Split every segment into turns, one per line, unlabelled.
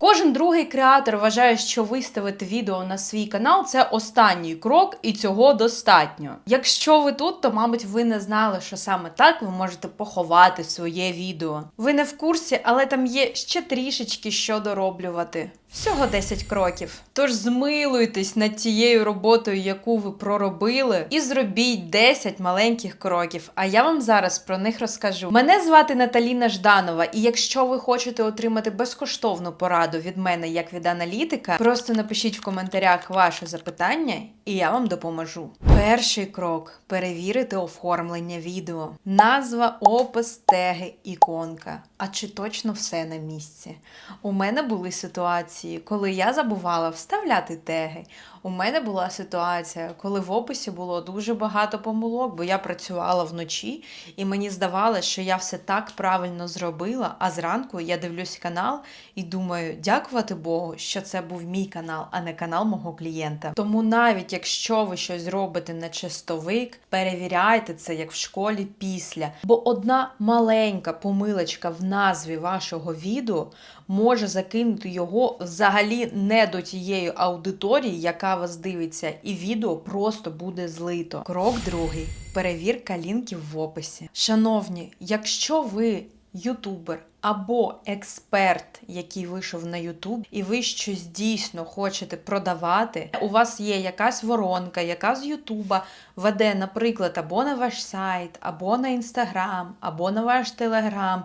Кожен другий креатор вважає, що виставити відео на свій канал це останній крок, і цього достатньо. Якщо ви тут, то мабуть ви не знали, що саме так ви можете поховати своє відео. Ви не в курсі, але там є ще трішечки що дороблювати. Всього 10 кроків. Тож змилуйтесь над тією роботою, яку ви проробили, і зробіть 10 маленьких кроків. А я вам зараз про них розкажу. Мене звати Наталіна Жданова, і якщо ви хочете отримати безкоштовну пораду від мене як від аналітика, просто напишіть в коментарях ваше запитання, і я вам допоможу. Перший крок перевірити оформлення відео. Назва, опис, теги, іконка. А чи точно все на місці? У мене були ситуації, коли я забувала вставляти теги. У мене була ситуація, коли в описі було дуже багато помилок, бо я працювала вночі, і мені здавалося, що я все так правильно зробила. А зранку я дивлюсь канал і думаю, дякувати Богу, що це був мій канал, а не канал мого клієнта. Тому навіть якщо ви щось робите на чистовик, перевіряйте це як в школі після. Бо одна маленька помилочка в назві вашого відео може закинути його взагалі не до тієї аудиторії, яка вас дивиться, і відео просто буде злито. Крок другий перевірка лінків в описі. Шановні, якщо ви ютубер або експерт, який вийшов на Ютуб, і ви щось дійсно хочете продавати, у вас є якась воронка, яка з Ютуба веде, наприклад, або на ваш сайт, або на інстаграм, або на ваш телеграм.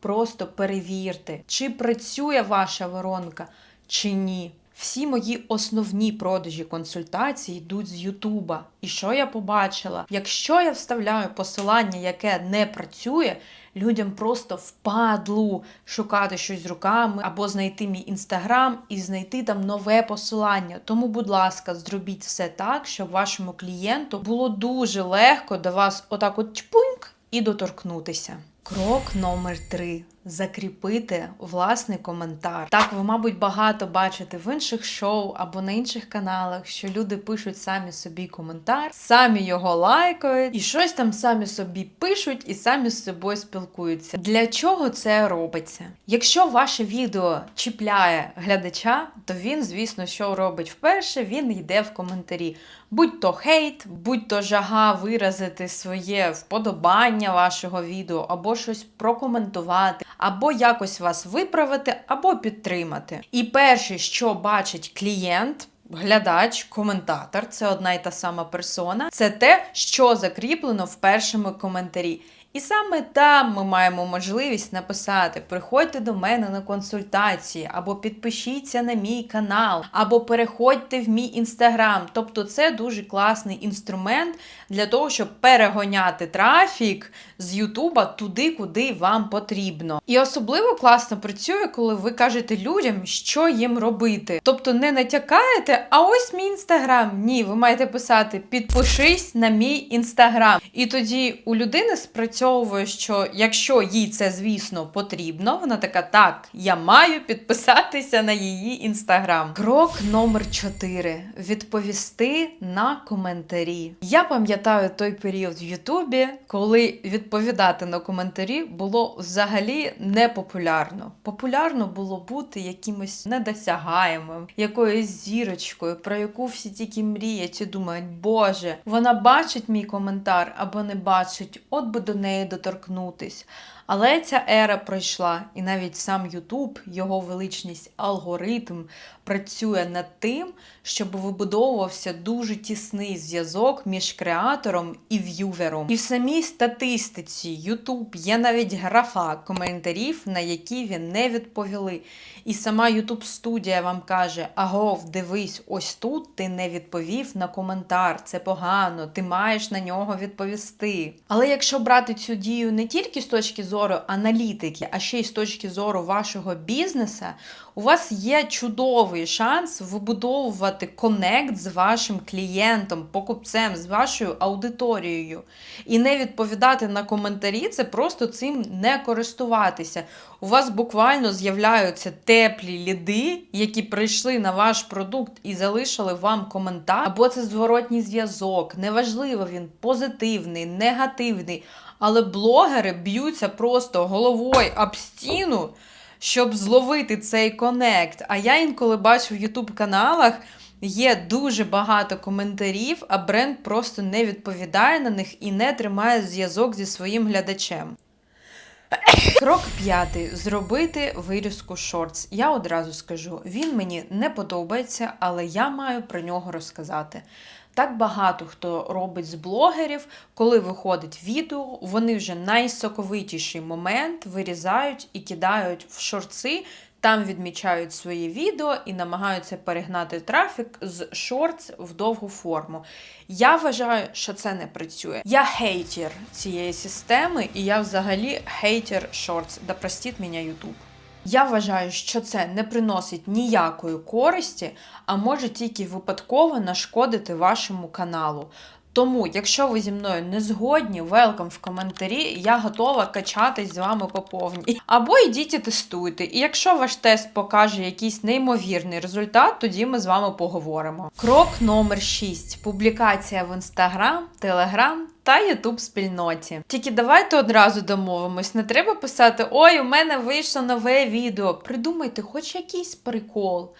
Просто перевірте, чи працює ваша воронка, чи ні. Всі мої основні продажі консультацій йдуть з Ютуба. І що я побачила? Якщо я вставляю посилання, яке не працює, людям просто впадлу шукати щось руками або знайти мій інстаграм і знайти там нове посилання. Тому, будь ласка, зробіть все так, щоб вашому клієнту було дуже легко до вас отак от чпуньк і доторкнутися. Крок номер три. Закріпити власний коментар. Так, ви, мабуть, багато бачите в інших шоу або на інших каналах, що люди пишуть самі собі коментар, самі його лайкають і щось там самі собі пишуть і самі з собою спілкуються. Для чого це робиться? Якщо ваше відео чіпляє глядача, то він, звісно, що робить вперше, він йде в коментарі. Будь то хейт, будь то жага виразити своє вподобання вашого відео, або щось прокоментувати, або якось вас виправити, або підтримати. І перше, що бачить клієнт. Глядач, коментатор це одна й та сама персона. Це те, що закріплено в першому коментарі. І саме там ми маємо можливість написати: приходьте до мене на консультації, або підпишіться на мій канал, або переходьте в мій інстаграм. Тобто, це дуже класний інструмент для того, щоб перегоняти трафік з Ютуба туди, куди вам потрібно. І особливо класно працює, коли ви кажете людям, що їм робити. Тобто не натякаєте, а ось мій інстаграм. Ні, ви маєте писати підпишись на мій інстаграм. І тоді у людини спрацьовує, що якщо їй це, звісно, потрібно, вона така, так, я маю підписатися на її інстаграм. Крок номер 4. Відповісти на коментарі. Я пам'ятаю той період в Ютубі, коли відповідати на коментарі було взагалі непопулярно. Популярно було бути якимось недосягаємим, якоюсь зірочкою, про яку всі тільки мріють і думають, Боже, вона бачить мій коментар або не бачить, от би до неї доторкнутись. Але ця ера пройшла, і навіть сам Ютуб, його величність, алгоритм працює над тим, щоб вибудовувався дуже тісний зв'язок між креатором і в'ювером. І в самій статистиці Ютуб є навіть графа коментарів, на які він не відповіли. І сама Ютуб студія вам каже: Агов, дивись, ось тут ти не відповів на коментар, це погано, ти маєш на нього відповісти. Але якщо брати цю дію не тільки з точки зору аналітики, а ще й з точки зору вашого бізнеса, у вас є чудовий шанс вибудовувати конект з вашим клієнтом, покупцем, з вашою аудиторією. І не відповідати на коментарі це просто цим не користуватися. У вас буквально з'являються теплі ліди, які прийшли на ваш продукт і залишили вам коментар, або це зворотній зв'язок. Неважливо, він позитивний, негативний. Але блогери б'ються просто головою об стіну щоб зловити цей конект. А я інколи бачу в Ютуб каналах. Є дуже багато коментарів, а бренд просто не відповідає на них і не тримає зв'язок зі своїм глядачем. Крок п'ятий зробити вирізку шортс. Я одразу скажу, він мені не подобається, але я маю про нього розказати. Так багато хто робить з блогерів, коли виходить відео, вони вже найсоковитіший момент вирізають і кидають в шорти, там відмічають своє відео і намагаються перегнати трафік з шортс в довгу форму. Я вважаю, що це не працює. Я хейтер цієї системи, і я взагалі хейтер шортс. Да простіть мене Ютуб. Я вважаю, що це не приносить ніякої користі, а може тільки випадково нашкодити вашому каналу. Тому, якщо ви зі мною не згодні, велкам в коментарі, я готова качатись з вами по повній. Або йдіть і тестуйте. І якщо ваш тест покаже якийсь неймовірний результат, тоді ми з вами поговоримо. Крок номер 6. Публікація в Інстаграм, Телеграм. Та Ютуб спільноті. Тільки давайте одразу домовимось. Не треба писати: Ой, у мене вийшло нове відео. Придумайте хоч якийсь прикол.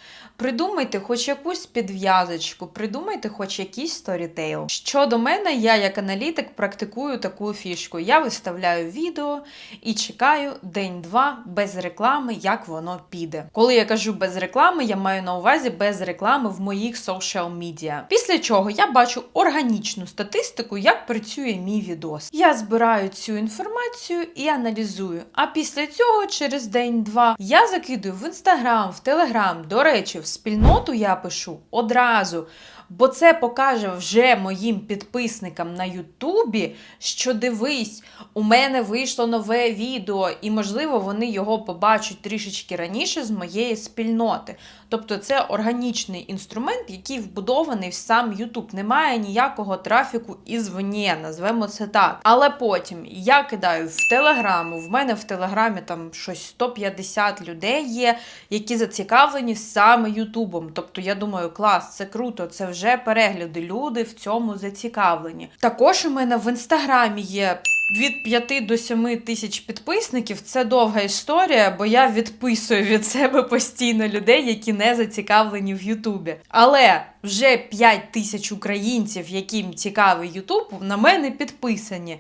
Придумайте хоч якусь підв'язочку, придумайте хоч якийсь сторітейл. Щодо мене, я як аналітик практикую таку фішку. Я виставляю відео і чекаю день-два без реклами, як воно піде. Коли я кажу без реклами, я маю на увазі без реклами в моїх соціал медіа. Після чого я бачу органічну статистику, як працює мій відос. Я збираю цю інформацію і аналізую. А після цього, через день-два, я закидую в інстаграм, в телеграм. До речі, в спільноту я пишу одразу. Бо це покаже вже моїм підписникам на Ютубі, що дивись, у мене вийшло нове відео, і, можливо, вони його побачать трішечки раніше з моєї спільноти. Тобто це органічний інструмент, який вбудований в сам Ютуб. Немає ніякого трафіку ізвні, назвемо це так. Але потім я кидаю в Телеграму. В мене в Телеграмі там щось 150 людей є, які зацікавлені саме Ютубом. Тобто я думаю, клас, це круто, це вже перегляди. Люди в цьому зацікавлені. Також у мене в інстаграмі є. Від 5 до 7 тисяч підписників це довга історія, бо я відписую від себе постійно людей, які не зацікавлені в Ютубі. Але вже 5 тисяч українців, яким цікавий Ютуб, на мене підписані.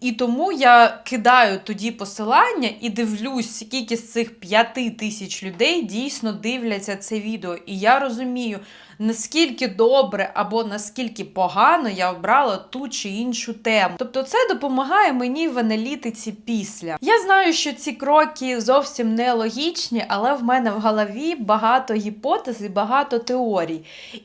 І тому я кидаю тоді посилання і дивлюсь, скільки з цих 5 тисяч людей дійсно дивляться це відео. І я розумію, наскільки добре або наскільки погано я обрала ту чи іншу тему. Тобто, це допомагає мені в аналітиці після. Я знаю, що ці кроки зовсім не логічні, але в мене в голові багато гіпотез і багато теорій.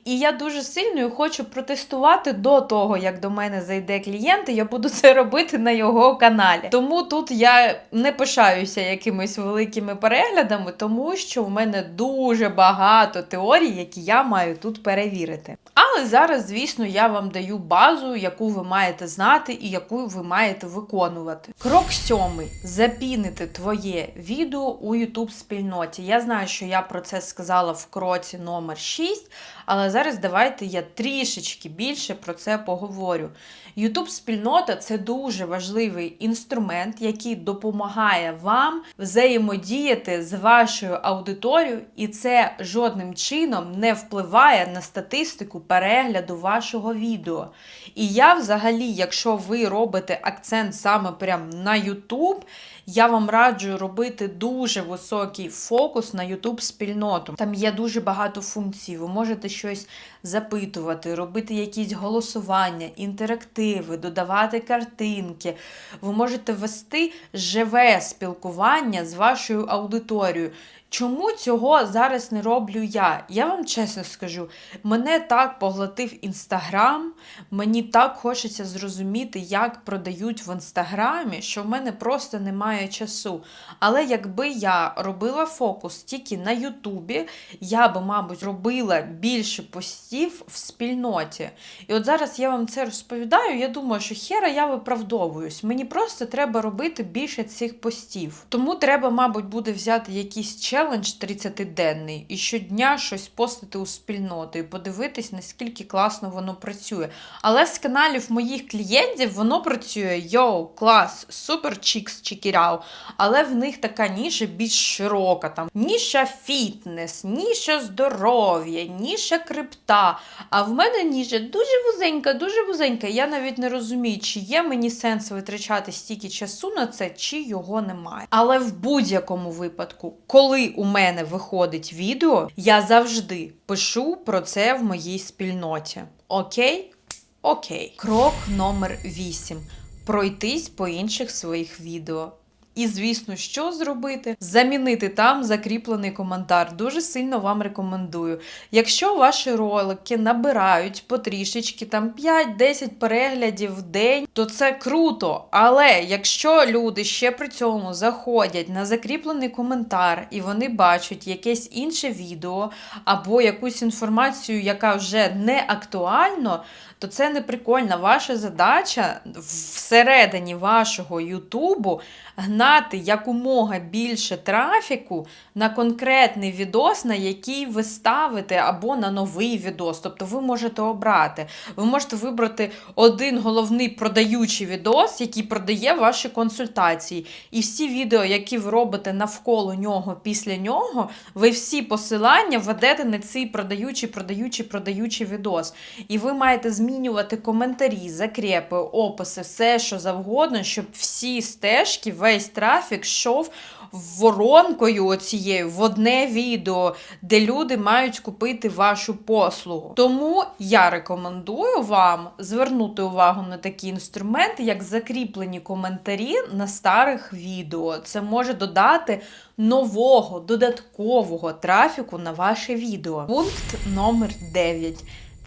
І я дуже сильно хочу протестувати до того, як до мене зайде клієнт, і я буду це робити на його каналі. Тому тут я не пишаюся якимись великими переглядами, тому що в мене дуже багато теорій, які я маю тут перевірити. Але зараз, звісно, я вам даю базу, яку ви маєте знати і яку ви маєте виконувати. Крок сьомий: запінити твоє відео у YouTube спільноті. Я знаю, що я про це сказала в кроці номер 6, але зараз давайте я трішечки більше про це поговорю. YouTube спільнота це дуже важливий інструмент, який допомагає вам взаємодіяти з вашою аудиторією, і це жодним чином не впливає на статистику перегляду вашого відео. І я взагалі, якщо ви робите акцент саме прям на YouTube, я вам раджу робити дуже високий фокус на YouTube спільноту. Там є дуже багато функцій. Ви можете щось запитувати, робити якісь голосування, інтерактиви, додавати картинки. Ви можете вести живе спілкування з вашою аудиторією. Чому цього зараз не роблю я? Я вам чесно скажу, мене так поглотив інстаграм, мені так хочеться зрозуміти, як продають в інстаграмі, що в мене просто немає часу. Але якби я робила фокус тільки на Ютубі, я би, мабуть, робила більше постів в спільноті. І от зараз я вам це розповідаю. Я думаю, що хера я виправдовуюсь. Мені просто треба робити більше цих постів. Тому треба, мабуть, буде взяти якийсь челендж, челендж 30-денний і щодня щось постити у спільноту і подивитись, наскільки класно воно працює. Але з каналів моїх клієнтів воно працює йоу, клас, супер чікс, чікіряу. Але в них така ніша більш широка. Там ніша фітнес, ніша здоров'я, ніша крипта. А в мене ніша дуже вузенька, дуже вузенька. Я навіть не розумію, чи є мені сенс витрачати стільки часу на це, чи його немає. Але в будь-якому випадку, коли у мене виходить відео, я завжди пишу про це в моїй спільноті. Окей? Окей. Крок номер 8. Пройтись по інших своїх відео. І, звісно, що зробити? Замінити там закріплений коментар. Дуже сильно вам рекомендую. Якщо ваші ролики набирають потрішечки там 5-10 переглядів в день, то це круто. Але якщо люди ще при цьому заходять на закріплений коментар і вони бачать якесь інше відео або якусь інформацію, яка вже не актуальна, то це не прикольно. Ваша задача всередині вашого Ютубу гнати якомога більше трафіку на конкретний відос, на який ви ставите, або на новий відос. Тобто ви можете обрати. Ви можете вибрати один головний продаючий відос, який продає ваші консультації. І всі відео, які ви робите навколо нього після нього, ви всі посилання ведете на цей продаючий, продаючий, продаючий відос. І ви маєте змінювати коментарі, закрепи, описи, все, що завгодно, щоб всі стежки, весь трафік йшов воронкою оцією в одне відео, де люди мають купити вашу послугу. Тому я рекомендую вам звернути увагу на такі інструменти, як закріплені коментарі на старих відео. Це може додати нового, додаткового трафіку на ваше відео. Пункт номер 9.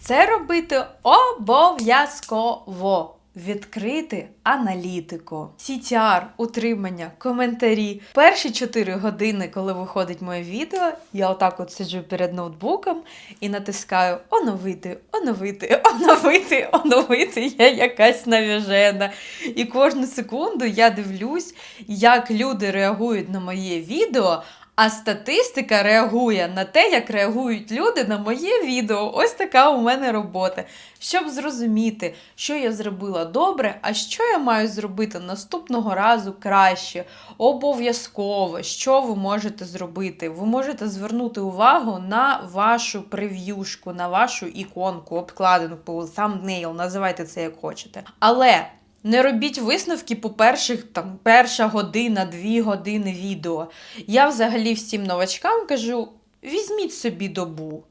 Це робити обов'язково. Відкрити аналітику, CTR, утримання, коментарі. Перші 4 години, коли виходить моє відео, я отак от сиджу перед ноутбуком і натискаю оновити, оновити, оновити, оновити. Я якась навіжена. І кожну секунду я дивлюсь, як люди реагують на моє відео. А статистика реагує на те, як реагують люди на моє відео. Ось така у мене робота. Щоб зрозуміти, що я зробила добре, а що я маю зробити наступного разу краще, обов'язково, що ви можете зробити. Ви можете звернути увагу на вашу прев'юшку, на вашу іконку, обкладинку, thumbnail, називайте це як хочете. Але. Не робіть висновки по перших там перша година, дві години відео. Я взагалі всім новачкам кажу: візьміть собі добу.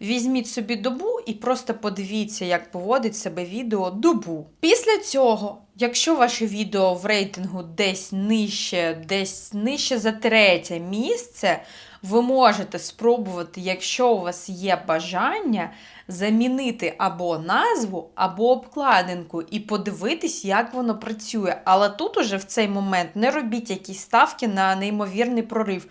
Візьміть собі добу і просто подивіться, як поводить себе відео добу. Після цього, якщо ваше відео в рейтингу десь нижче, десь нижче за третє місце, ви можете спробувати, якщо у вас є бажання, замінити або назву, або обкладинку і подивитись, як воно працює. Але тут уже в цей момент не робіть якісь ставки на неймовірний прорив.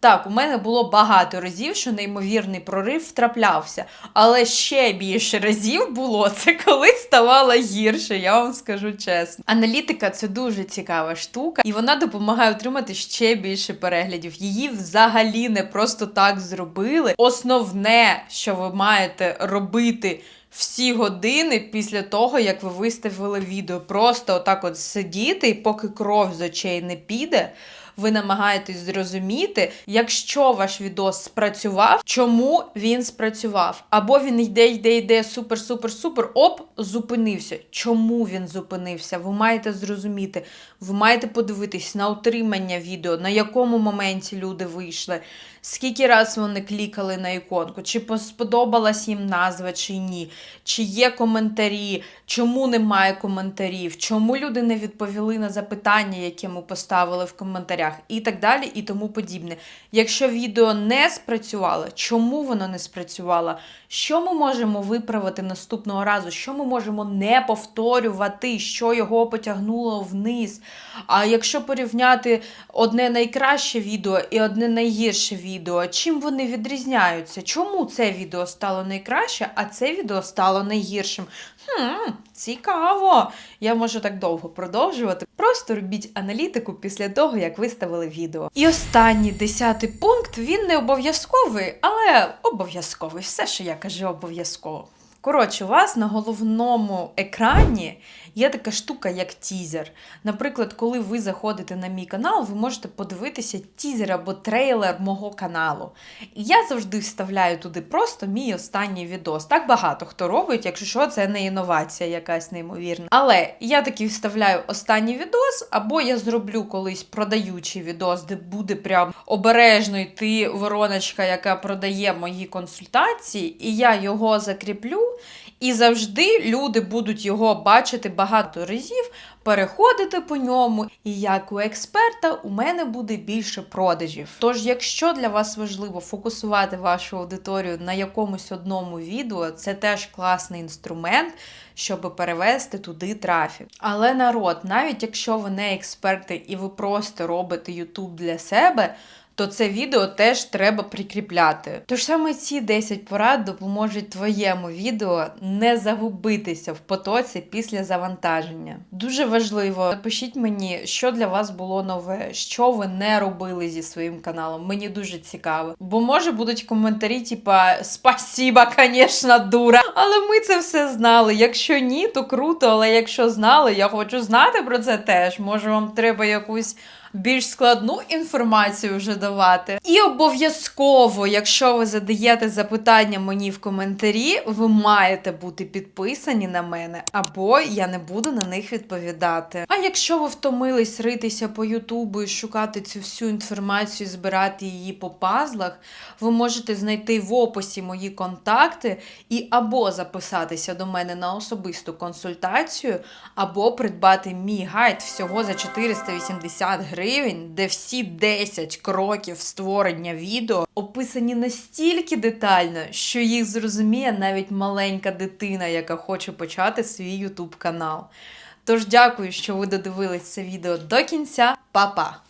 Так, у мене було багато разів, що неймовірний прорив втраплявся. Але ще більше разів було це коли ставало гірше, я вам скажу чесно. Аналітика це дуже цікава штука, і вона допомагає отримати ще більше переглядів. Її взагалі не просто так зробили. Основне, що ви маєте робити. Всі години після того, як ви виставили відео, просто отак от сидіти, і поки кров з очей не піде, ви намагаєтесь зрозуміти, якщо ваш відос спрацював, чому він спрацював. Або він йде, йде, йде, супер, супер, супер, оп, зупинився. Чому він зупинився? Ви маєте зрозуміти, ви маєте подивитись на утримання відео, на якому моменті люди вийшли. Скільки раз вони клікали на іконку, чи сподобалась їм назва, чи ні, чи є коментарі, чому немає коментарів, чому люди не відповіли на запитання, які ми поставили в коментарях, і так далі, і тому подібне. Якщо відео не спрацювало, чому воно не спрацювало? Що ми можемо виправити наступного разу? Що ми можемо не повторювати, що його потягнуло вниз? А якщо порівняти одне найкраще відео і одне найгірше відео, відео, чим вони відрізняються, чому це відео стало найкраще, а це відео стало найгіршим. Хм, цікаво. Я можу так довго продовжувати. Просто робіть аналітику після того, як виставили відео. І останній десятий пункт він не обов'язковий, але обов'язковий. Все, що я кажу, обов'язково. Коротше, у вас на головному екрані є така штука, як тізер. Наприклад, коли ви заходите на мій канал, ви можете подивитися тізер або трейлер мого каналу. І я завжди вставляю туди просто мій останній відос. Так багато хто робить, якщо що, це не інновація якась неймовірна. Але я таки вставляю останній відос, або я зроблю колись продаючий відос, де буде прям обережно йти вороночка, яка продає мої консультації, і я його закріплю. І завжди люди будуть його бачити багато разів, переходити по ньому. І як у експерта у мене буде більше продажів. Тож, якщо для вас важливо фокусувати вашу аудиторію на якомусь одному відео, це теж класний інструмент, щоб перевести туди трафік. Але народ, навіть якщо ви не експерти і ви просто робите YouTube для себе то це відео теж треба прикріпляти. Тож саме ці 10 порад допоможуть твоєму відео не загубитися в потоці після завантаження. Дуже важливо, напишіть мені, що для вас було нове, що ви не робили зі своїм каналом. Мені дуже цікаво. Бо може будуть коментарі, типа Спасіба, звісно, дура. Але ми це все знали. Якщо ні, то круто. Але якщо знали, я хочу знати про це теж. Може, вам треба якусь більш складну інформацію вже давати. І обов'язково, якщо ви задаєте запитання мені в коментарі, ви маєте бути підписані на мене, або я не буду на них відповідати. А якщо ви втомились ритися по Ютубу і шукати цю всю інформацію, збирати її по пазлах, ви можете знайти в описі мої контакти і записатися до мене на особисту консультацію, або придбати мій гайд всього за 480 гривень, де всі 10 кроків створення відео описані настільки детально, що їх зрозуміє навіть маленька дитина, яка хоче почати свій YouTube канал. Тож дякую, що ви додивились це відео до кінця. Па-па!